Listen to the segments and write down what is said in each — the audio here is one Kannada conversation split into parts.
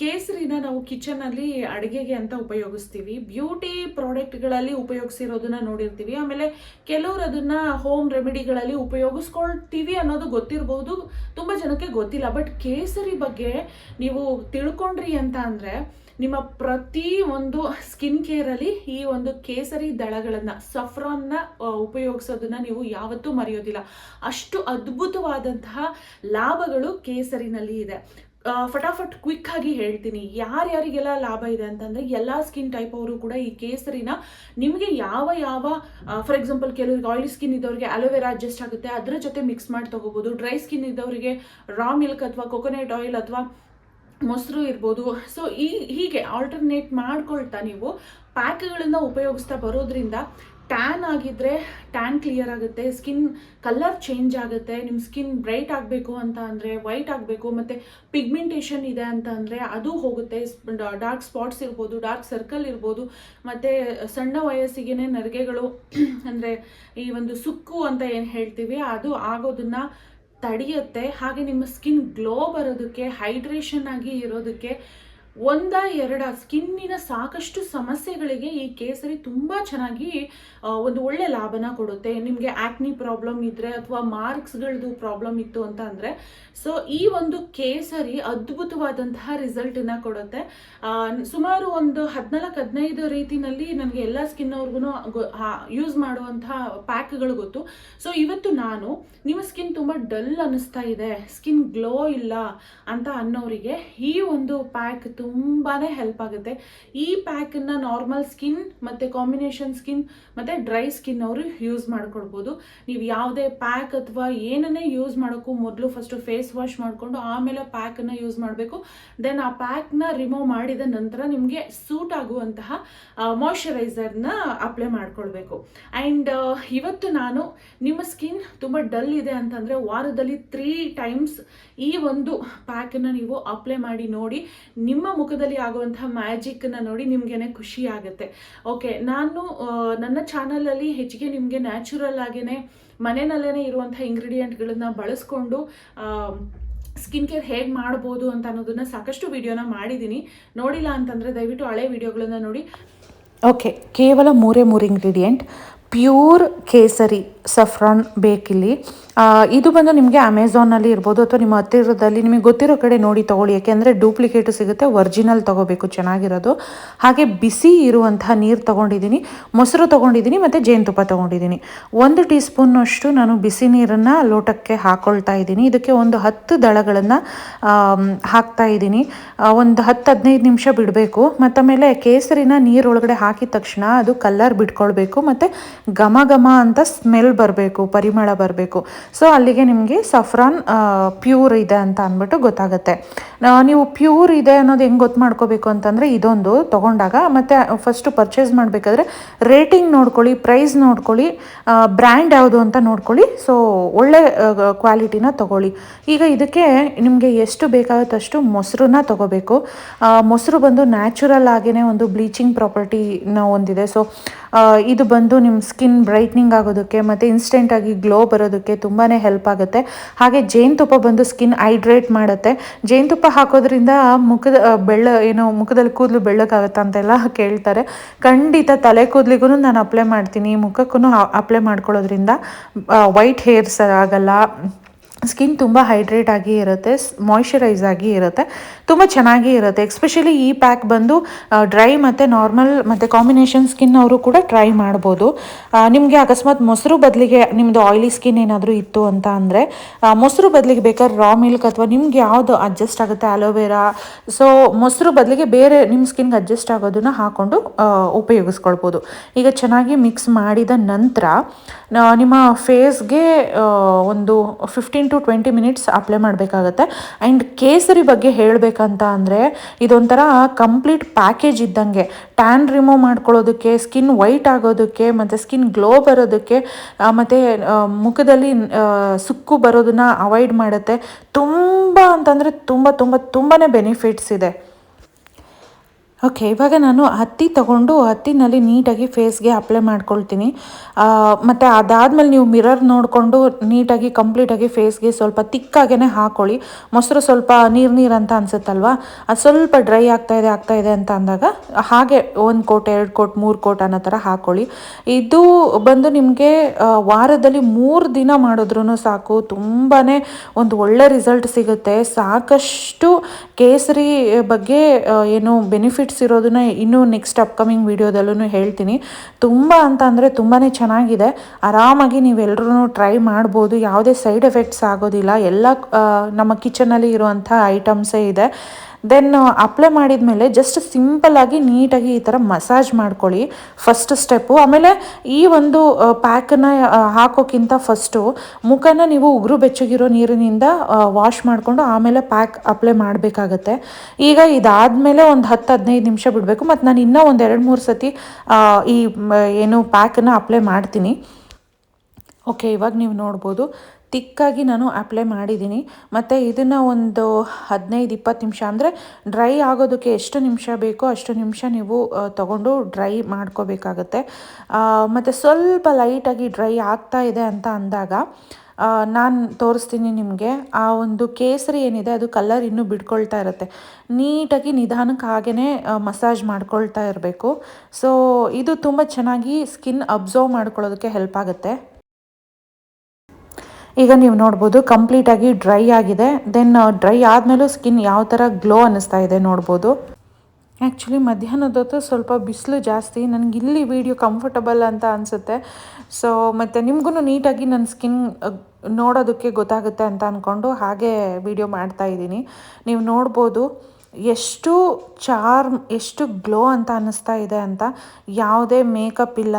ಕೇಸರಿನ ನಾವು ಕಿಚನಲ್ಲಿ ಅಡುಗೆಗೆ ಅಂತ ಉಪಯೋಗಿಸ್ತೀವಿ. ಬ್ಯೂಟಿ ಪ್ರಾಡಕ್ಟ್ಗಳಲ್ಲಿ ಉಪಯೋಗಿಸಿರೋದನ್ನ ನೋಡಿರ್ತೀವಿ. ಆಮೇಲೆ ಕೆಲವರು ಅದನ್ನ ಹೋಮ್ ರೆಮಿಡಿಗಳಲ್ಲಿ ಉಪಯೋಗಿಸ್ಕೊಳ್ತೀವಿ ಅನ್ನೋದು ಗೊತ್ತಿರಬಹುದು ತುಂಬ ಜನಕ್ಕೆ ಗೊತ್ತಿಲ್ಲ. ಬಟ್ ಕೇಸರಿ ಬಗ್ಗೆ ನೀವು ತಿಳ್ಕೊಂಡ್ರಿ ಅಂತ ಅಂದರೆ ನಿಮ್ಮ ಪ್ರತಿ ಒಂದು ಸ್ಕಿನ್ ಕೇರಲ್ಲಿ ಈ ಒಂದು ಕೇಸರಿ ದಳಗಳನ್ನು, ಸಫ್ರಾನ್ನ ಉಪಯೋಗಿಸೋದನ್ನ ನೀವು ಯಾವತ್ತೂ ಮರೆಯೋದಿಲ್ಲ. ಅಷ್ಟು ಅದ್ಭುತವಾದಂತಹ ಲಾಭಗಳು ಕೇಸರಿನಲ್ಲಿ ಇದೆ. ಫಟಾಫಟ್ ಕ್ವಿಕ್ ಆಗಿ ಹೇಳ್ತೀನಿ. ಯಾರ್ಯಾರಿಗೆಲ್ಲ ಲಾಭ ಇದೆ ಅಂತಂದ್ರೆ ಎಲ್ಲ ಸ್ಕಿನ್ ಟೈಪ್ ಅವರು ಕೂಡ ಈ ಕೇಸರಿನ ನಿಮಗೆ ಯಾವ ಯಾವ ಫಾರ್ ಎಕ್ಸಾಂಪಲ್ ಕೆಲವರಿಗೆ ಆಯಿಲಿ ಸ್ಕಿನ್ ಇದ್ದವರಿಗೆ ಅಲೋವೆರಾ ಅಡ್ಜಸ್ಟ್ ಆಗುತ್ತೆ, ಅದರ ಜೊತೆ ಮಿಕ್ಸ್ ಮಾಡಿ ತಗೋಬಹುದು ಡ್ರೈ ಸ್ಕಿನ್ ಇದ್ದವರಿಗೆ ರಾ ಮಿಲ್ಕ್ ಅಥವಾ ಕೊಕೊನೆಟ್ ಆಯಿಲ್ ಅಥವಾ ಮೊಸರು ಇರ್ಬೋದು. ಸೊ ಈ ಹೀಗೆ ಆಲ್ಟರ್ನೇಟ್ ಮಾಡ್ಕೊಳ್ತಾ ನೀವು ಪ್ಯಾಕ್ಗಳನ್ನು ಉಪಯೋಗಿಸ್ತಾ ಬರೋದ್ರಿಂದ ಟ್ಯಾನ್ ಆಗಿದ್ರೆ ಟ್ಯಾನ್ ಕ್ಲಿಯರ್ ಆಗುತ್ತೆ ಸ್ಕಿನ್ ಕಲರ್ ಚೇಂಜ್ ಆಗುತ್ತೆ ನಿಮ್ಮ ಸ್ಕಿನ್ ಬ್ರೈಟ್ ಆಗಬೇಕು ಅಂತ ಅಂದರೆ ವೈಟ್ ಆಗಬೇಕು, ಮತ್ತು ಪಿಗ್ಮೆಂಟೇಷನ್ ಇದೆ ಅಂತ ಅಂದರೆ ಅದು ಹೋಗುತ್ತೆ ಡಾರ್ಕ್ ಸ್ಪಾಟ್ಸ್ ಇರ್ಬೋದು ಡಾರ್ಕ್ ಸರ್ಕಲ್ ಇರ್ಬೋದು, ಮತ್ತು ಸಣ್ಣ ವಯಸ್ಸಿಗೆ ನರಿಗೆಗಳು ಅಂದರೆ ಈ ಒಂದು ಸುಕ್ಕು ಅಂತ ಏನು ಹೇಳ್ತೀವಿ, ಅದು ಆಗೋದನ್ನ ತಡೆಯುತ್ತೆ. ಹಾಗೆ ನಿಮ್ಮ ಸ್ಕಿನ್ ಗ್ಲೋ ಬರೋದಕ್ಕೆ ಹೈಡ್ರೇಷನ್ ಆಗಿ ಇರೋದಕ್ಕೆ ಒಂದ ಎರಡ ಸ್ಕಿನ್ನಿನ ಸಾಕಷ್ಟು ಸಮಸ್ಯೆಗಳಿಗೆ ಈ ಕೇಸರಿ ತುಂಬ ಚೆನ್ನಾಗಿ ಒಂದು ಒಳ್ಳೆ ಲಾಭನ ಕೊಡುತ್ತೆ. ನಿಮಗೆ ಆಕ್ನಿ ಪ್ರಾಬ್ಲಮ್ ಇದ್ದರೆ ಅಥವಾ ಮಾರ್ಕ್ಸ್ಗಳದ್ದು ಪ್ರಾಬ್ಲಮ್ ಇತ್ತು ಅಂತ ಅಂದರೆ ಸೊ ಈ ಒಂದು ಕೇಸರಿ ಅದ್ಭುತವಾದಂತಹ ರಿಸಲ್ಟನ್ನ ಕೊಡುತ್ತೆ. ಸುಮಾರು ಒಂದು ಹದಿನಾಲ್ಕು, ಹದಿನೈದು ರೀತಿನಲ್ಲಿ ನನಗೆ ಎಲ್ಲ ಸ್ಕಿನ್ ಅವ್ರಿಗೂ ಯೂಸ್ ಮಾಡುವಂತಹ ಪ್ಯಾಕ್ಗಳು ಗೊತ್ತು. ಸೊ ಇವತ್ತು ನಾನು, ನಿಮ್ಮ ಸ್ಕಿನ್ ತುಂಬ ಡಲ್ ಅನ್ನಿಸ್ತಾ ಇದೆ ಸ್ಕಿನ್ ಗ್ಲೋ ಇಲ್ಲ ಅಂತ ಅನ್ನೋರಿಗೆ ಈ ಒಂದು ಪ್ಯಾಕ್ ತುಂಬಾ ಹೆಲ್ಪ್ ಆಗುತ್ತೆ. ಈ ಪ್ಯಾಕನ್ನು ನಾರ್ಮಲ್ ಸ್ಕಿನ್ ಮತ್ತು ಕಾಂಬಿನೇಷನ್ ಸ್ಕಿನ್ ಮತ್ತು ಡ್ರೈ ಸ್ಕಿನ್ ಅವರು ಯೂಸ್ ಮಾಡ್ಕೊಳ್ಬೋದು. ನೀವು ಯಾವುದೇ ಪ್ಯಾಕ್ ಅಥವಾ ಏನನ್ನೇ ಯೂಸ್ ಮಾಡೋಕ್ಕೂ ಮೊದಲು ಫಸ್ಟು ಫೇಸ್ ವಾಶ್ ಮಾಡಿಕೊಂಡು ಆಮೇಲೆ ಪ್ಯಾಕನ್ನು ಯೂಸ್ ಮಾಡಬೇಕು. ದೆನ್ ಆ ಪ್ಯಾಕ್ನ ರಿಮೂವ್ ಮಾಡಿದ ನಂತರ ನಿಮಗೆ ಸೂಟ್ ಆಗುವಂತಹ ಮಾಯಶ್ಚರೈಸರ್ನ ಅಪ್ಲೈ ಮಾಡ್ಕೊಳ್ಬೇಕು. ಆ್ಯಂಡ್ ಇವತ್ತು ನಾನು ನಿಮ್ಮ ಸ್ಕಿನ್ ತುಂಬ ಡಲ್ ಇದೆ ಅಂತಂದರೆ ವಾರದಲ್ಲಿ ತ್ರೀ ಟೈಮ್ಸ್ ಈ ಒಂದು ಪ್ಯಾಕನ್ನು ನೀವು ಅಪ್ಲೈ ಮಾಡಿ ನೋಡಿ. ನಿಮ್ಮ ಮುಖದಲ್ಲಿ ಆಗುವಂತಹ ಮ್ಯಾಜಿಕ್ಕನ್ನು ನೋಡಿ ನಿಮಗೇನೆ ಖುಷಿ ಆಗುತ್ತೆ. ಓಕೆ ನಾನು ನನ್ನ ಚಾನಲಲ್ಲಿ ಹೆಚ್ಚಿಗೆ ನಿಮಗೆ ನ್ಯಾಚುರಲ್ ಆಗೇನೆ ಮನೆಯಲ್ಲೇ ಇರುವಂಥ ಇಂಗ್ರೀಡಿಯೆಂಟ್ಗಳನ್ನ ಬಳಸ್ಕೊಂಡು ಸ್ಕಿನ್ ಕೇರ್ ಹೇಗೆ ಮಾಡ್ಬೋದು ಅಂತ ಅನ್ನೋದನ್ನ ಸಾಕಷ್ಟು ವಿಡಿಯೋನ ಮಾಡಿದ್ದೀನಿ ನೋಡಿಲ್ಲ ಅಂತಂದರೆ ದಯವಿಟ್ಟು ಹಳೆ ವಿಡಿಯೋಗಳನ್ನ ನೋಡಿ. ಓಕೆ ಕೇವಲ ಮೂರೇ ಮೂರು ಇಂಗ್ರೀಡಿಯೆಂಟ್ ಪ್ಯೂರ್ ಕೇಸರಿ ಸಫ್ರಾನ್ ಬೇಕಿಲ್ಲಿ. ಇದು ಬಂದು ನಿಮಗೆ ಅಮೆಝಾನಲ್ಲಿ ಇರ್ಬೋದು ಅಥವಾ ನಿಮ್ಮ ಹತ್ತಿರದಲ್ಲಿ ನಿಮಗೆ ಗೊತ್ತಿರೋ ಕಡೆ ನೋಡಿ ತೊಗೊಳ್ಳಿ. ಯಾಕೆಂದರೆ ಡೂಪ್ಲಿಕೇಟು ಸಿಗುತ್ತೆ ಒರಿಜಿನಲ್ ತೊಗೋಬೇಕು, ಚೆನ್ನಾಗಿರೋದು. ಹಾಗೆ ಬಿಸಿ ಇರುವಂತಹ ನೀರು ತೊಗೊಂಡಿದ್ದೀನಿ, ಮೊಸರು ತೊಗೊಂಡಿದ್ದೀನಿ ಮತ್ತು ಜೇನುತುಪ್ಪ ತೊಗೊಂಡಿದ್ದೀನಿ. ಒಂದು ಟೀ ಸ್ಪೂನ್ನಷ್ಟು ನಾನು ಬಿಸಿ ನೀರನ್ನು ಲೋಟಕ್ಕೆ ಹಾಕ್ಕೊಳ್ತಾ ಇದ್ದೀನಿ. ಇದಕ್ಕೆ ಒಂದು ಹತ್ತು ದಳಗಳನ್ನು ಹಾಕ್ತಾ ಇದ್ದೀನಿ. ಒಂದು ಹತ್ತು ಹದಿನೈದು ನಿಮಿಷ ಬಿಡಬೇಕು. ಮತ್ತು ಆಮೇಲೆ ಕೇಸರಿನ ನೀರೊಳಗಡೆ ಹಾಕಿದ ತಕ್ಷಣ ಅದು ಕಲ್ಲರ್ ಬಿಟ್ಕೊಳ್ಬೇಕು. ಮತ್ತು ಘಮ ಘಮ ಅಂತ ಸ್ಮೆಲ್ ಬರಬೇಕು, ಪರಿಮಳ ಬರಬೇಕು. ಸೊ ಅಲ್ಲಿಗೆ ನಿಮಗೆ ಸಫ್ರಾನ್ ಪ್ಯೂರ್ ಇದೆ ಅಂತ ಅಂದ್ಬಿಟ್ಟು ಗೊತ್ತಾಗುತ್ತೆ. ನೀವು ಪ್ಯೂರ್ ಇದೆ ಅನ್ನೋದು ಹೆಂಗೆ ಗೊತ್ತು ಮಾಡ್ಕೋಬೇಕು ಅಂತಂದರೆ ಇದೊಂದು ತೊಗೊಂಡಾಗ ಮತ್ತು ಫಸ್ಟು ಪರ್ಚೇಸ್ ಮಾಡಬೇಕಾದ್ರೆ ರೇಟಿಂಗ್ ನೋಡ್ಕೊಳ್ಳಿ ಪ್ರೈಸ್ ನೋಡ್ಕೊಳ್ಳಿ ಬ್ರ್ಯಾಂಡ್ ಯಾವುದು ಅಂತ ನೋಡ್ಕೊಳ್ಳಿ. ಸೊ ಒಳ್ಳೆ ಕ್ವಾಲಿಟಿನ ತಗೊಳ್ಳಿ. ಈಗ ಇದಕ್ಕೆ ನಿಮಗೆ ಎಷ್ಟು ಬೇಕಾಗುತ್ತಷ್ಟು ಮೊಸರನ್ನ ತಗೋಬೇಕು. ಮೊಸರು ಬಂದು ನ್ಯಾಚುರಲ್ ಆಗಿನೇ ಒಂದು ಬ್ಲೀಚಿಂಗ್ ಪ್ರಾಪರ್ಟಿನ ಹೊಂದಿದೆ ಸೊ ಇದು ಬಂದು ನಿಮ್ಮ ಸ್ಕಿನ್ ಬ್ರೈಟ್ನಿಂಗ್ ಆಗೋದಕ್ಕೆ ಮತ್ತು ಇನ್ಸ್ಟೆಂಟಾಗಿ ಗ್ಲೋ ಬರೋದಕ್ಕೆ ತುಂಬಾ ಹೆಲ್ಪ್ ಆಗುತ್ತೆ. ಹಾಗೆ ಜೇನುತುಪ್ಪ ಬಂದು ಸ್ಕಿನ್ ಹೈಡ್ರೇಟ್ ಮಾಡುತ್ತೆ. ಜೇನುತುಪ್ಪ ಹಾಕೋದ್ರಿಂದ ಮುಖದ ಬೆಳ್ಳ, ಏನು ಮುಖದಲ್ಲಿ ಕೂದಲು ಬೆಳ್ಳಗಾಗತ್ತೆ ಅಂತೆಲ್ಲ ಕೇಳ್ತಾರೆ. ಖಂಡಿತ ತಲೆ ಕೂದಲಿಗೂ ನಾನು ಅಪ್ಲೈ ಮಾಡ್ತೀನಿ. ಮುಖಕ್ಕೂ ಅಪ್ಲೈ ಮಾಡ್ಕೊಳ್ಳೋದ್ರಿಂದ ವೈಟ್ ಹೇರ್ಸ್ ಆಗಲ್ಲ ಸ್ಕಿನ್ ತುಂಬ ಹೈಡ್ರೇಟ್ ಆಗಿ ಇರುತ್ತೆ ಮಾಯ್ಶ್ಚರೈಸ್ ಆಗಿ ಇರುತ್ತೆ, ತುಂಬ ಚೆನ್ನಾಗಿ ಇರುತ್ತೆ. ಎಕ್ಸ್ಪೆಷಲಿ ಈ ಪ್ಯಾಕ್ ಬಂದು ಡ್ರೈ ಮತ್ತು ನಾರ್ಮಲ್ ಮತ್ತು ಕಾಂಬಿನೇಷನ್ ಸ್ಕಿನ್ ಅವರು ಕೂಡ ಟ್ರೈ ಮಾಡ್ಬೋದು. ನಿಮಗೆ ಅಕಸ್ಮಾತ್ ಮೊಸರು ಬದಲಿಗೆ ನಿಮ್ಮದು ಆಯಿಲಿ ಸ್ಕಿನ್ ಏನಾದರೂ ಇತ್ತು ಅಂತ ಅಂದರೆ ಮೊಸರು ಬದಲಿಗೆ ಬೇಕಾದ್ರೆ ರಾ ಮಿಲ್ಕ್ ಅಥವಾ ನಿಮ್ಗೆ ಯಾವುದು ಅಡ್ಜಸ್ಟ್ ಆಗುತ್ತೆ ಅಲೋವೆರಾ ಸೊ ಮೊಸರು ಬದಲಿಗೆ ಬೇರೆ ನಿಮ್ಮ ಸ್ಕಿನ್ಗೆ ಅಡ್ಜಸ್ಟ್ ಆಗೋದನ್ನು ಹಾಕ್ಕೊಂಡು ಉಪಯೋಗಿಸ್ಕೊಳ್ಬೋದು. ಈಗ ಚೆನ್ನಾಗಿ ಮಿಕ್ಸ್ ಮಾಡಿದ ನಂತರ ನಿಮ್ಮ ಫೇಸ್ಗೆ ಒಂದು fifteen to twenty minutes apply ಮಾಡಬೇಕಾಗತ್ತೆ. ಆ್ಯಂಡ್ ಕೇಸರಿ ಬಗ್ಗೆ ಹೇಳಬೇಕಂತ ಅಂದರೆ ಇದೊಂಥರ ಕಂಪ್ಲೀಟ್ ಪ್ಯಾಕೇಜ್ ಇದ್ದಂಗೆ. ಟ್ಯಾನ್ ರಿಮೂವ್ ಮಾಡ್ಕೊಳ್ಳೋದಕ್ಕೆ ಸ್ಕಿನ್ ವೈಟ್ ಆಗೋದಕ್ಕೆ, ಮತ್ತು ಸ್ಕಿನ್ ಗ್ಲೋ ಬರೋದಕ್ಕೆ ಮತ್ತು ಮುಖದಲ್ಲಿ ಸುಕ್ಕು ಬರೋದನ್ನ ಅವಾಯ್ಡ್ ಮಾಡುತ್ತೆ. ತುಂಬ ಅಂತಂದರೆ ತುಂಬ ತುಂಬ ತುಂಬಾ ಬೆನಿಫಿಟ್ಸ್ ಇದೆ. ಓಕೆ ಇವಾಗ ನಾನು ಹತ್ತಿ ತಗೊಂಡು ಹತ್ತಿನಲ್ಲಿ ನೀಟಾಗಿ ಫೇಸ್ಗೆ ಅಪ್ಲೈ ಮಾಡ್ಕೊಳ್ತೀನಿ. ಮತ್ತು ಅದಾದಮೇಲೆ ನೀವು ಮಿರರ್ ನೋಡಿಕೊಂಡು ನೀಟಾಗಿ ಕಂಪ್ಲೀಟಾಗಿ ಫೇಸ್ಗೆ ಸ್ವಲ್ಪ ತಿಕ್ಕಾಗೇ ಹಾಕೊಳ್ಳಿ. ಮೊಸರು ಸ್ವಲ್ಪ ನೀರು ನೀರು ಅಂತ ಅನಿಸುತ್ತಲ್ವಾ? ಅದು ಸ್ವಲ್ಪ ಡ್ರೈ ಆಗ್ತಾ ಇದೆ ಅಂತ ಅಂದಾಗ ಹಾಗೆ ಒಂದು ಕೋಟ್, ಎರಡು ಕೋಟ್, ಮೂರು ಕೋಟ್ ಅನ್ನೋ ಥರ ಹಾಕೊಳ್ಳಿ. ಇದು ಬಂದು ನಿಮಗೆ ವಾರದಲ್ಲಿ ಮೂರು ದಿನ ಮಾಡಿದ್ರೂ ಸಾಕು. ತುಂಬಾ ಒಂದು ಒಳ್ಳೆ ರಿಸಲ್ಟ್ ಸಿಗುತ್ತೆ. ಸಾಕಷ್ಟು ಕೇಸರಿ ಬಗ್ಗೆ ಏನು ಏನು ಬೆನಿಫಿಟ್ಸ್ ಇರೋದನ್ನ ಇನ್ನೂ ನೆಕ್ಸ್ಟ್ ಅಪ್ಕಮಿಂಗ್ ವಿಡಿಯೋದಲ್ಲೂ ಹೇಳ್ತೀನಿ. ತುಂಬ ಅಂತ ಅಂದರೆ ತುಂಬಾ ಚೆನ್ನಾಗಿದೆ. ಆರಾಮಾಗಿ ನೀವೆಲ್ಲರೂ ಟ್ರೈ ಮಾಡ್ಬೋದು. ಯಾವುದೇ ಸೈಡ್ ಎಫೆಕ್ಟ್ಸ್ ಆಗೋದಿಲ್ಲ. ಎಲ್ಲ ನಮ್ಮ ಕಿಚನಲ್ಲಿ ಇರುವಂಥ ಐಟಮ್ಸೇ ಇದೆ. ದೆನ್ ಅಪ್ಲೈ ಮಾಡಿದ ಮೇಲೆ ಜಸ್ಟ್ ಸಿಂಪಲ್ಲಾಗಿ ನೀಟಾಗಿ ಈ ಥರ ಮಸಾಜ್ ಮಾಡ್ಕೊಳ್ಳಿ. ಫಸ್ಟ್ ಸ್ಟೆಪ್ಪು ಆಮೇಲೆ ಈ ಒಂದು ಪ್ಯಾಕನ್ನು ಹಾಕೋಕ್ಕಿಂತ ಫಸ್ಟು ಮುಖನ ನೀವು ಉಗುರು ಬೆಚ್ಚಗಿರೋ ನೀರಿನಿಂದ ವಾಶ್ ಮಾಡಿಕೊಂಡು ಆಮೇಲೆ ಪ್ಯಾಕ್ ಅಪ್ಲೈ ಮಾಡಬೇಕಾಗತ್ತೆ. ಈಗ ಇದಾದಮೇಲೆ ಒಂದು ಹತ್ತು ಹದಿನೈದು ನಿಮಿಷ ಬಿಡಬೇಕು. ಮತ್ತು ನಾನು ಇನ್ನೂ ಒಂದು ಎರಡು ಮೂರು ಸತಿ ಈ ಏನು ಪ್ಯಾಕನ್ನು ಅಪ್ಲೈ ಮಾಡ್ತೀನಿ. ಓಕೆ ಇವಾಗ ನೀವು ನೋಡ್ಬೋದು. ತಿಕ್ಕಾಗಿ ನಾನು ಅಪ್ಲೈ ಮಾಡಿದ್ದೀನಿ. ಮತ್ತು ಇದನ್ನು ಒಂದು ಹದಿನೈದು ಇಪ್ಪತ್ತು ನಿಮಿಷ ಅಂದರೆ ಡ್ರೈ ಆಗೋದಕ್ಕೆ ಎಷ್ಟು ನಿಮಿಷ ಬೇಕೋ ಅಷ್ಟು ನಿಮಿಷ ನೀವು ತಗೊಂಡು ಡ್ರೈ ಮಾಡ್ಕೋಬೇಕಾಗತ್ತೆ. ಮತ್ತು ಸ್ವಲ್ಪ ಲೈಟಾಗಿ ಡ್ರೈ ಆಗ್ತಾ ಇದೆ ಅಂತ ಅಂದಾಗ ನಾನು ತೋರಿಸ್ತೀನಿ ನಿಮಗೆ. ಆ ಒಂದು ಕೇಸರಿ ಏನಿದೆ ಅದು ಕಲರ್ ಇನ್ನೂ ಬಿಡ್ಕೊಳ್ತಾ ಇರುತ್ತೆ. ನೀಟಾಗಿ ನಿಧಾನಕ್ಕೆ ಹಾಗೇ ಮಸಾಜ್ ಮಾಡ್ಕೊಳ್ತಾ ಇರಬೇಕು. ಸೊ ಇದು ತುಂಬ ಚೆನ್ನಾಗಿ ಸ್ಕಿನ್ ಅಬ್ಸರ್ವ್ ಮಾಡ್ಕೊಳ್ಳೋದಕ್ಕೆ ಹೆಲ್ಪ್ ಆಗುತ್ತೆ. ಈಗ ನೀವು ನೋಡ್ಬೋದು ಕಂಪ್ಲೀಟಾಗಿ ಡ್ರೈ ಆಗಿದೆ. ದೆನ್ ಡ್ರೈ ಆದಮೇಲೂ ಸ್ಕಿನ್ ಯಾವ ಥರ ಗ್ಲೋ ಅನ್ನಿಸ್ತಾ ಇದೆ ನೋಡ್ಬೋದು. ಆ್ಯಕ್ಚುಲಿ ಮಧ್ಯಾಹ್ನದ ಹೊತ್ತು ಸ್ವಲ್ಪ ಬಿಸಿಲು ಜಾಸ್ತಿ, ನನಗೆ ಇಲ್ಲಿ ವಿಡಿಯೋ ಕಂಫರ್ಟಬಲ್ ಅಂತ ಅನಿಸುತ್ತೆ. ಸೊ ಮತ್ತು ನಿಮಗೂ ನೀಟಾಗಿ ನನ್ನ ಸ್ಕಿನ್ ನೋಡೋದಕ್ಕೆ ಗೊತ್ತಾಗುತ್ತೆ ಅಂತ ಅಂದ್ಕೊಂಡು ಹಾಗೆ ವಿಡಿಯೋ ಮಾಡ್ತಾ ಇದ್ದೀನಿ. ನೀವು ನೋಡ್ಬೋದು. ಎಷ್ಟು ಚಾರ್ಮ್, ಎಷ್ಟು ಗ್ಲೋ ಅಂತ ಅನ್ನಿಸ್ತಾ ಇದೆ ಅಂತ ಯಾವುದೇ ಮೇಕಪ್ ಇಲ್ಲ,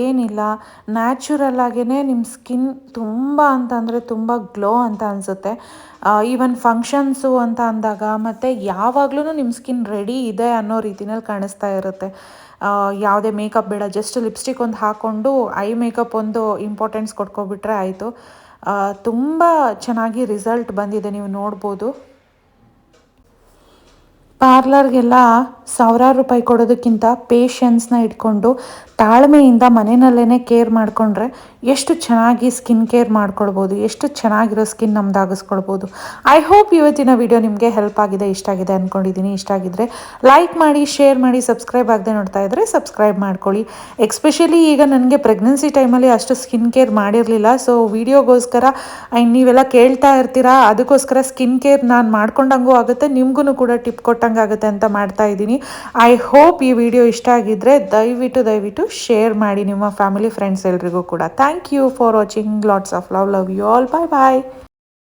ಏನಿಲ್ಲ. ನ್ಯಾಚುರಲ್ ಆಗೇ ನಿಮ್ಮ ಸ್ಕಿನ್ ತುಂಬ ಅಂತಂದರೆ ತುಂಬ ಗ್ಲೋ ಅಂತ ಅನಿಸುತ್ತೆ. ಈವನ್ ಫಂಕ್ಷನ್ಸು ಅಂತ ಅಂದಾಗ ಮತ್ತು ಯಾವಾಗಲೂ ನಿಮ್ಮ ಸ್ಕಿನ್ ರೆಡಿ ಇದೆ ಅನ್ನೋ ರೀತಿನಲ್ಲಿ ಕಾಣಿಸ್ತಾ ಇರುತ್ತೆ. ಯಾವುದೇ ಮೇಕಪ್ ಬೇಡ, ಜಸ್ಟ್ ಲಿಪ್ಸ್ಟಿಕ್ ಒಂದು ಹಾಕ್ಕೊಂಡು ಐ ಮೇಕಪ್ ಒಂದು ಇಂಪಾರ್ಟೆನ್ಸ್ ಕೊಟ್ಕೊಬಿಟ್ರೆ ಆಯಿತು. ತುಂಬ ಚೆನ್ನಾಗಿ ರಿಸಲ್ಟ್ ಬಂದಿದೆ, ನೀವು ನೋಡ್ಬೋದು. ಪಾರ್ಲರ್ಗೆಲ್ಲ ಸಾವಿರಾರು ರೂಪಾಯಿ ಕೊಡೋದಕ್ಕಿಂತ ಪೇಷನ್ಸ್ನ ಇಟ್ಕೊಂಡು ತಾಳ್ಮೆಯಿಂದ ಮನೆಯಲ್ಲೇ ಕೇರ್ ಮಾಡಿಕೊಂಡ್ರೆ ಎಷ್ಟು ಚೆನ್ನಾಗಿ ಸ್ಕಿನ್ ಕೇರ್ ಮಾಡ್ಕೊಳ್ಬೋದು, ಎಷ್ಟು ಚೆನ್ನಾಗಿರೋ ಸ್ಕಿನ್ ನಮ್ದು ಆಗಿಸ್ಕೊಳ್ಬೋದು. ಐ ಹೋಪ್ ಇವತ್ತಿನ ವಿಡಿಯೋ ನಿಮಗೆ ಹೆಲ್ಪ್ ಆಗಿದೆ, ಇಷ್ಟ ಆಗಿದೆ ಅಂದ್ಕೊಂಡಿದ್ದೀನಿ ಇಷ್ಟ ಆಗಿದ್ರೆ ಲೈಕ್ ಮಾಡಿ ಶೇರ್ ಮಾಡಿ ಸಬ್ಸ್ಕ್ರೈಬ್ ಆಗದೆ ನೋಡ್ತಾ ಇದ್ದರೆ ಸಬ್ಸ್ಕ್ರೈಬ್ ಮಾಡ್ಕೊಳ್ಳಿ. ಎಕ್ಸ್ಪೆಷಲಿ ಈಗ ನನಗೆ ಪ್ರೆಗ್ನೆನ್ಸಿ ಟೈಮಲ್ಲಿ ಅಷ್ಟು ಸ್ಕಿನ್ ಕೇರ್ ಮಾಡಿರಲಿಲ್ಲ. ಸೊ ವಿಡಿಯೋಗೋಸ್ಕರ ನೀವೆಲ್ಲ ಕೇಳ್ತಾ ಇರ್ತೀರಾ? ಅದಕ್ಕೋಸ್ಕರ ಸ್ಕಿನ್ ಕೇರ್ ನಾನು ಮಾಡ್ಕೊಂಡಂಗೂ ಆಗುತ್ತೆ. ನಿಮಗೂ ಕೂಡ ಟಿಪ್ ಕೊಟ್ಟಂಗೆ ಆಗುತ್ತೆ ಅಂತ ಮಾಡ್ತಾ ಇದ್ದೀನಿ. ಐ ಹೋಪ್ ಈ ವಿಡಿಯೋ ಇಷ್ಟ ಆಗಿದ್ದರೆ ದಯವಿಟ್ಟು ದಯವಿಟ್ಟು ಶೇರ್ ಮಾಡಿ ನಿಮ್ಮ ಫ್ಯಾಮಿಲಿ ಫ್ರೆಂಡ್ಸ್ ಎಲ್ರಿಗೂ ಕೂಡ. Thank you for watching lots of love love you all bye bye